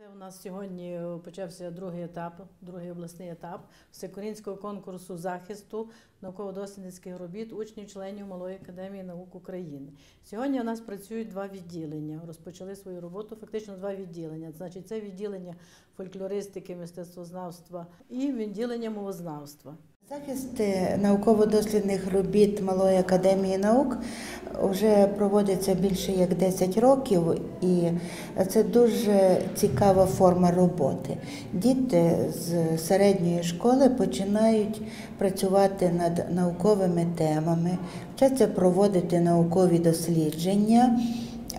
Це у нас сьогодні е, почався другий етап, другий обласний етап всеукраїнського конкурсу захисту науково-дослідницьких робіт учнів членів Малої академії наук України. Сьогодні у нас працюють два відділення. Розпочали свою роботу фактично два відділення. Значить, це відділення фольклористики, мистецтвознавства і відділення мовознавства. Захист е, науково-дослідних робіт Малої академії наук вже проводиться більше як 10 років, і це дуже цікава форма роботи. Діти з середньої школи починають працювати над науковими темами, вчаться проводити наукові дослідження,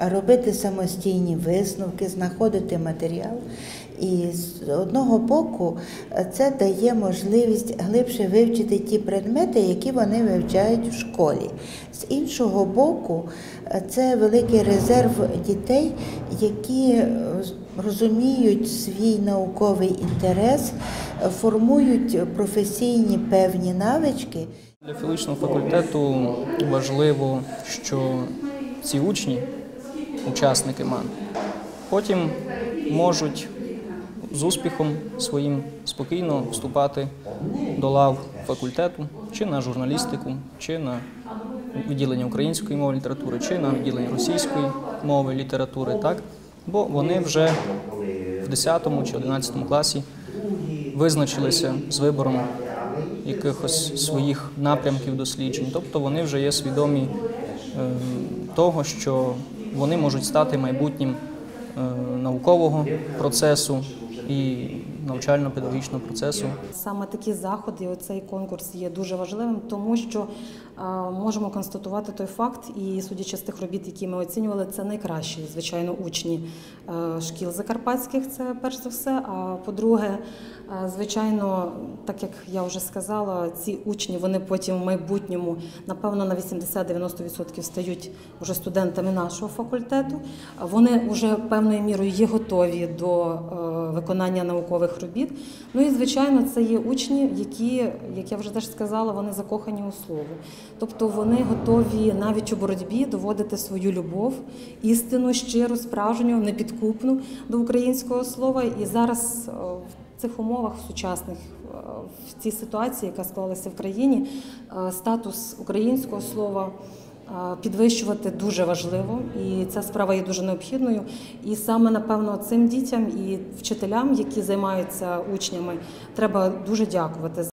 робити самостійні висновки, знаходити матеріал. І з одного боку це дає можливість глибше вивчити ті предмети, які вони вивчають в школі. З іншого боку, це великий резерв дітей, які е, розуміють свій науковий інтерес, формують професійні певні навички. Для філологічного факультету важливо, що ці учні, учасники МАН, потім можуть з успіхом своїм спокійно вступати до лав факультету чи на журналістику, чи на відділення української мови літератури, чи на відділення російської мови літератури, так? бо вони вже в 10 чи 11 класі визначилися з вибором якихось своїх напрямків досліджень. Тобто вони вже є свідомі е, того, що вони можуть стати майбутнім е, наукового процесу. І навчально-педагогічного процесу. Саме такі заходи, оцей конкурс є дуже важливим, тому що можемо констатувати той факт, і судячи з тих робіт, які ми оцінювали, це найкращі, звичайно, учні шкіл закарпатських. Це перш за все. А по-друге, звичайно, так як я вже сказала, ці учні вони потім в майбутньому, напевно, на 80-90% стають вже студентами нашого факультету. Вони вже певною мірою є готові до виконання наукових робіт. Ну і звичайно, це є учні, які, як я вже теж сказала, вони закохані у слово. Тобто вони готові навіть у боротьбі доводити свою любов, істину, щиру, справжню, непідкупну до українського слова. І зараз е, в цих умовах сучасних, е, в цій ситуації, яка склалася в країні, е, статус українського слова. Е, Підвищувати дуже важливо, і ця справа є дуже необхідною. І саме напевно цим дітям і вчителям, які займаються учнями, треба дуже дякувати